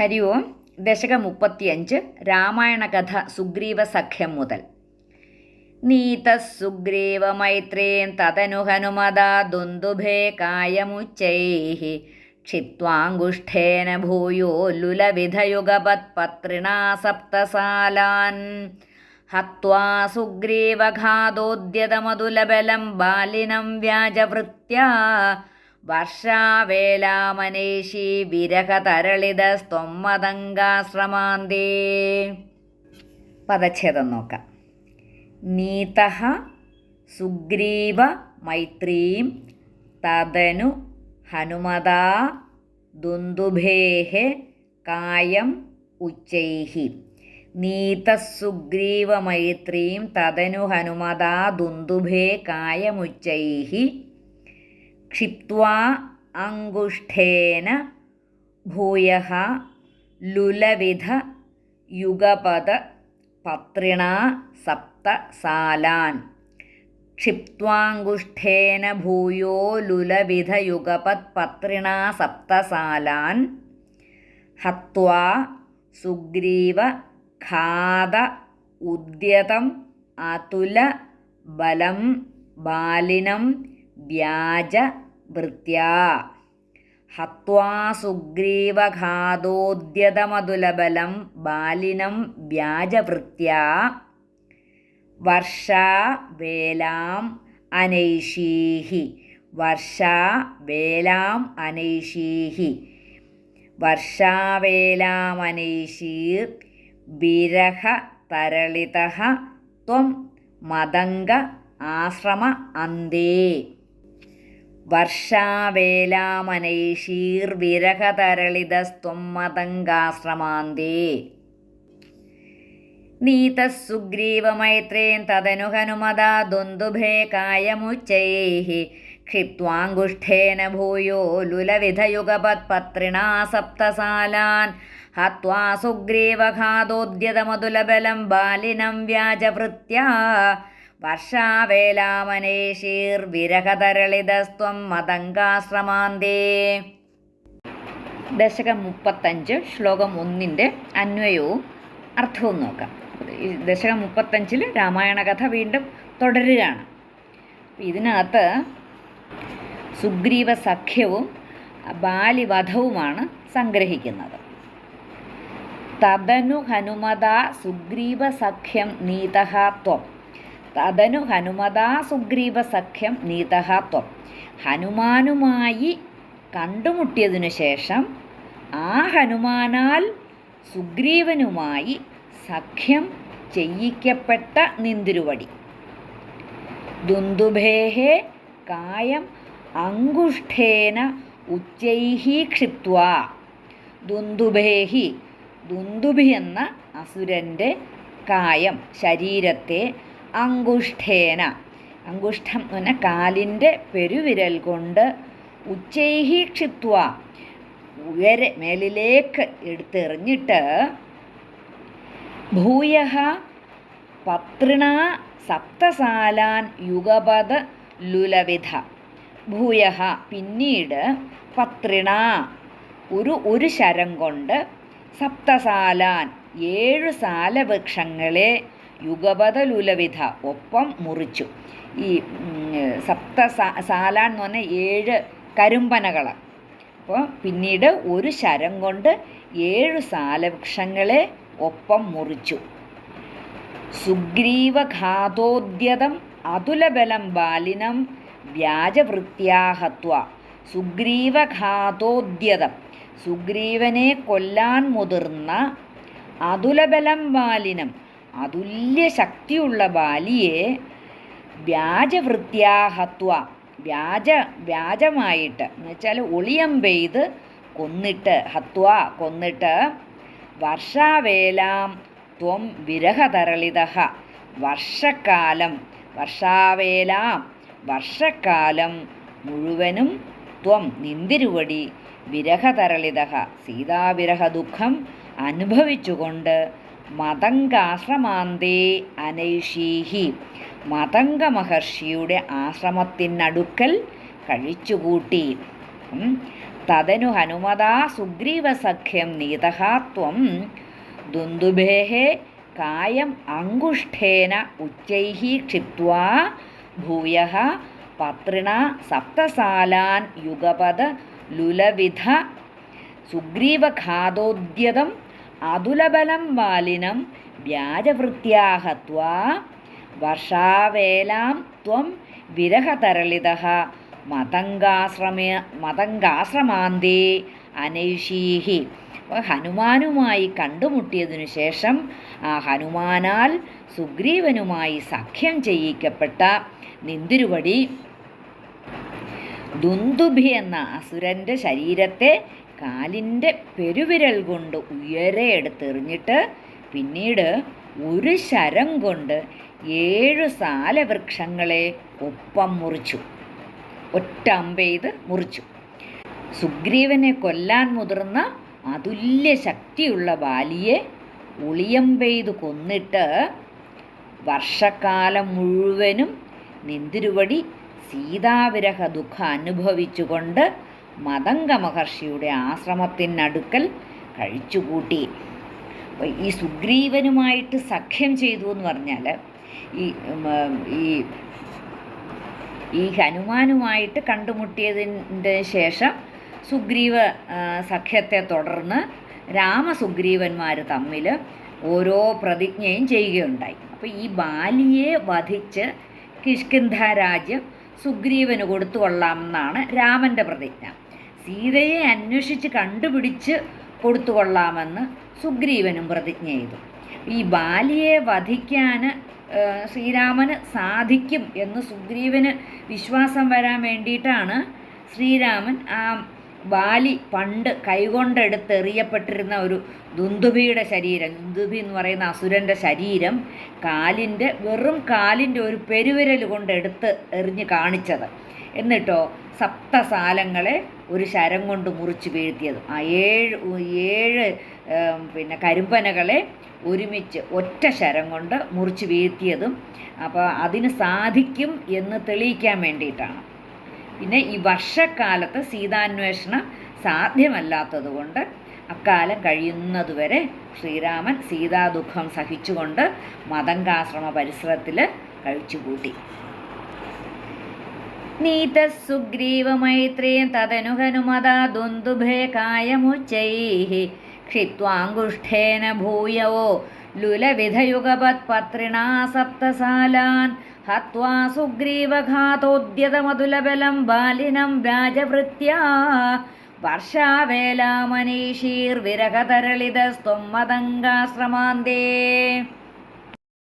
ഹരി ഓം ദശകം മുപ്പത്തിയഞ്ച് രാമായണ കഥ സുഗ്രീവ സഖ്യം മുതൽ. നീതസുഗ്രീവ മൈത്രേം തതനു ഹനുമതാ ദുന്ദുഭേ കായമുച്ചൈः ക്ഷിത്വാങ്കുഷ്ഠേന ഭൂയോ ലുലവിധയുഗപത്പത്രിണാ സപ്തസാലാൻ. ഹത്വാ സുഗ്രീവഘാതോദ്യതമതുലബലം ബാലിനം വ്യാജവൃത്യാ. വർഷാവേലാമനേഷി വിരഹതരളിതസ്ത്വമ്മതങ്കാശ്രമാന്തേ പദച്ഛേദം നോക്കാം. നീത സുഗ്രീവ മൈത്രീം തദനു ഹനുമതാ ദുന്ദുഭേഹ കായം ഉച്ചൈഹി. നീതസുഗ്രീവമൈത്രീം തദനു ഹനുമതാ ദുന്ദുഭേ കായമുച്ചൈः ക്ഷിപ്വാ അങ്കുഷ്ഠേന ഭൂയ ലുലവിധ യുഗപദ സപ്ത സാലാൻ. ക്ഷിപ്വാങ്കുഷ്ഠേന ഭൂയോ ലുലവിധയുഗപത് പത്രിണ സപ്തസാലാൻ ഹത്വാ സുഗ്രീവ ഖാദ ഉദ്യതം അതുല ബലം ബാലിനം വ്യാജ വൃത്യാ സുഗ്രീവഘാതോദ്യതമതുലബലം ബാലിനം വ്യാജവൃത്യാ. വർഷാവേലാം അനൈഷീഹി. വർഷാവേലാം അനൈഷീഹി. വർഷാവേലാമനൈഷീർ വിരഹ തരളിത ത്വം മതംഗ ആശ്രമ അന്തേ. വർഷാവേലാമനൈഷീർവിരഹതരളിതസ്ത്വമ്മതങ്കാശ്രമാന്തേ നീതസുഗ്രീവമൈത്രേൻ തദനു ഹനുമതാ ദുന്ദുഭേ കായമുച്ചൈः ക്ഷിപ്വാങ്കുഷ്ഠേന ഭൂയോ ലുലവിധയുഗപത്പത്രിണാ സപ്തസാലാൻ ഹത്വാ സുഗ്രീവഘാതോദ്യതമതുലബലം ബാലിനം വ്യാജവൃത്യാ. വർഷാവേലാമനേഷീർവിരഹതരളിതസ്ത്വം മതങ്കാശ്രമാന്തേ ദശകം മുപ്പത്തഞ്ച് ശ്ലോകം ഒന്നിന്റെ അന്വയവും അർത്ഥവും നോക്കാം. ദശകം മുപ്പത്തഞ്ചിൽ രാമായണ കഥ വീണ്ടും തുടരുകയാണ്. ഇതിനകത്ത് സുഗ്രീവ സഖ്യവും ബാലിവധവുമാണ് സംഗ്രഹിക്കുന്നത്. തദനു ഹനുമത സുഗ്രീവ സഖ്യം നീതഃ ത്വം. തദനു ഹനുമതാ സുഗ്രീവ സഖ്യം നീതഹാത്വം ത്വം. ഹനുമാനുമായി കണ്ടുമുട്ടിയതിനു ശേഷം ആ ഹനുമാനാൽ സുഗ്രീവനുമായി സഖ്യം ചെയ്യിക്കപ്പെട്ട നിന്തിരുവടി. ദുന്ദുഭേഹേ കായം അങ്കുഷ്ഠേന ഉച്ചൈഹി ക്ഷിപ്വാ ദുന്ദുഭേഹി ദുന്ദുഭി എന്ന അസുരന്റെ കായം ശരീരത്തെ അങ്കുഷ്ഠേന. അങ്കുഷ്ഠം എന്ന് പറഞ്ഞാൽ കാലിന്റെ പെരുവിരൽ കൊണ്ട് ഉച്ചൈഹി ക്ഷിത്വ ഉയരെ മേലിലേക്ക് എടുത്തെറിഞ്ഞിട്ട് ഭൂയ പത്രിണ സപ്തസാലാൻ യുഗപദ ലുലവിധ. ഭൂയ പിന്നീട് പത്രിണ ഒരു ഒരു ശരം കൊണ്ട് സപ്തസാലാൻ ഏഴ് സാലവൃക്ഷങ്ങളെ യുഗപദലുലവിധ ഒപ്പം മുറിച്ചു. ഈ സപ്ത സാലാൻ എന്ന് പറഞ്ഞാൽ ഏഴ് കരുമ്പനകൾ അപ്പോൾ പിന്നീട് ഒരു ശരം കൊണ്ട് ഏഴ് സാലവൃക്ഷങ്ങളെ ഒപ്പം മുറിച്ചു. സുഗ്രീവഘാതോദ്യതം അതുലബലം ബാലിനം വ്യാജവൃത്യാഹത്വ. സുഗ്രീവഘാതോദ്യതം സുഗ്രീവനെ കൊല്ലാൻ മുതിർന്ന അതുലബലം ബാലിനം അതുല്യ ശക്തിയുള്ള ബാലിയെ വ്യാജവൃത്യാഹത്വ വ്യാജ വ്യാജമായിട്ട് എന്ന് വെച്ചാൽ ഒളിയം പെയ്ത് കൊന്നിട്ട് ഹത്വ കൊന്നിട്ട് വർഷാവേലാം ത്വം വിരഹതരളിത വർഷക്കാലം വർഷാവേലാം വർഷക്കാലം മുഴുവനും ത്വം നിന്തിരുവടി വിരഹതരളിത സീതാവിരഹ ദുഃഖം അനുഭവിച്ചുകൊണ്ട് മതങ്കാശ്രമാന്തേ അനൈഷീഹി. മതങ്ക മഹർഷിയുടെ ആശ്രമത്തിനടുക്കൽ കഴിച്ചുകൂട്ടി. തദനു ഹനുമതാ സുഗ്രീവസഖ്യം സഖ്യം നീതഹാത്വം ദുന്ദുഭേः കായം അങ്കുഷ്ഠേന ഉച്ചൈ ക്ഷിപ്വാ ഭൂയ പത്രിണ സപ്തസാലാൻ യുഗപദ ലുലവിധ സുഗ്രീവഘാതോദ്യതം അതുലബലം വാലിനം വ്യാജവൃത്യാഹത്വാ വർഷാവേലാം ത്വം വിരഹതരളിത. മതങ്കാശ്രമ മതങ്കാശ്രമാന്തേ അനൈഷീഹി. ഹനുമാനുമായി കണ്ടുമുട്ടിയതിനു ശേഷം ആ ഹനുമാനാൽ സുഗ്രീവനുമായി സഖ്യം ചെയ്യിക്കപ്പെട്ട നിന്തിരുവടി ദുന്ദുഭി എന്ന അസുരന്റെ ശരീരത്തെ കാലിന്റെ പെരുവിരൽ കൊണ്ട് ഉയരെ എടുത്തെറിഞ്ഞിട്ട് പിന്നീട് ഒരു ശരം കൊണ്ട് ഏഴു സാലവൃക്ഷങ്ങളെ ഒപ്പം മുറിച്ചു. ഒറ്റ അമ്പെയ്ത് മുറിച്ചു. സുഗ്രീവനെ കൊല്ലാൻ മുതിർന്ന അതുല്യ ശക്തിയുള്ള ബാലിയെ ഉളിയമ്പെയ്ത് കൊന്നിട്ട് വർഷക്കാലം മുഴുവനും നിന്തിരുവടി സീതാവിരഹ ദുഃഖം അനുഭവിച്ചുകൊണ്ട് മതംഗ മഹർഷിയുടെ ആശ്രമത്തിനടുക്കൽ കഴിച്ചുകൂട്ടി. അപ്പോൾ ഈ സുഗ്രീവനുമായിട്ട് സഖ്യം ചെയ്തു എന്ന് പറഞ്ഞാൽ ഈ ഈ ഈ ഹനുമാനുമായിട്ട് കണ്ടുമുട്ടിയതിന്റെ ശേഷം സുഗ്രീവ സഖ്യത്തെ തുടർന്ന് രാമസുഗ്രീവന്മാർ തമ്മിൽ ഓരോ പ്രതിജ്ഞയും ചെയ്യുകയുണ്ടായി. അപ്പോൾ ഈ ബാലിയെ വധിച്ച് കിഷ്കിന്ധ രാജ്യം സുഗ്രീവന് കൊടുത്തു കൊള്ളാമെന്നാണ് രാമന്റെ പ്രതിജ്ഞ. സീതയെ അന്വേഷിച്ച് കണ്ടുപിടിച്ച് കൊടുത്തു കൊള്ളാമെന്ന് സുഗ്രീവനും പ്രതിജ്ഞ ചെയ്തു. ഈ ബാലിയെ വധിക്കാൻ ശ്രീരാമന് സാധിക്കും എന്ന് സുഗ്രീവന് വിശ്വാസം വരാൻ വേണ്ടിയിട്ടാണ് ശ്രീരാമൻ ആ ബാലി പണ്ട് കൈകൊണ്ടെടുത്തെറിയപ്പെട്ടിരുന്ന ഒരു ദുന്ദുഭിയുടെ ശരീരം. ദുന്ദുഭി എന്ന് പറയുന്ന അസുരന്റെ ശരീരം കാലിന്റെ വെറും കാലിന്റെ ഒരു പെരുവിരൽ കൊണ്ട് എടുത്ത് എറിഞ്ഞ് കാണിച്ചത്. എന്നിട്ടോ സപ്തസാലങ്ങളെ ഒരു ശരം കൊണ്ട് മുറിച്ച് വീഴ്ത്തിയത്. ആ ഏഴ് ഏഴ് പിന്നെ കരിമ്പനകളെ ഒരുമിച്ച് ഒറ്റ ശരം കൊണ്ട് മുറിച്ച് വീഴ്ത്തിയതും അപ്പോൾ അതിന് സാധിക്കും എന്ന് തെളിയിക്കാൻ വേണ്ടിയിട്ടാണ്. പിന്നെ ഈ വർഷക്കാലത്ത് സീതാന്വേഷണം സാധ്യമല്ലാത്തതുകൊണ്ട് അക്കാലം കഴിയുന്നതുവരെ ശ്രീരാമൻ സീതാദുഃഖം സഹിച്ചുകൊണ്ട് മതങ്കാശ്രമ പരിസരത്തിൽ കഴിച്ചുകൂട്ടി. നീതസുഗ്രീവമൈത്രീം തദനു ഹനുമതാ ദുന്ദുഭേ കായമുച്ചൈः ക്ഷിത്വാങ്കുഷ്ഠേന ഭൂയോ ലുലവിധയുഗപത്പത്രിണാ സപ്തസാലാൻ. ഹത്വാ സുഗ്രീവഘാതോദ്യതമതുലബലം ബാലിനം വ്യാജവൃത്യാ. വർഷാവേലാമനീഷീർവിരഹതരളിതസ്ത്വം മതങ്കാശ്രമാന്തേ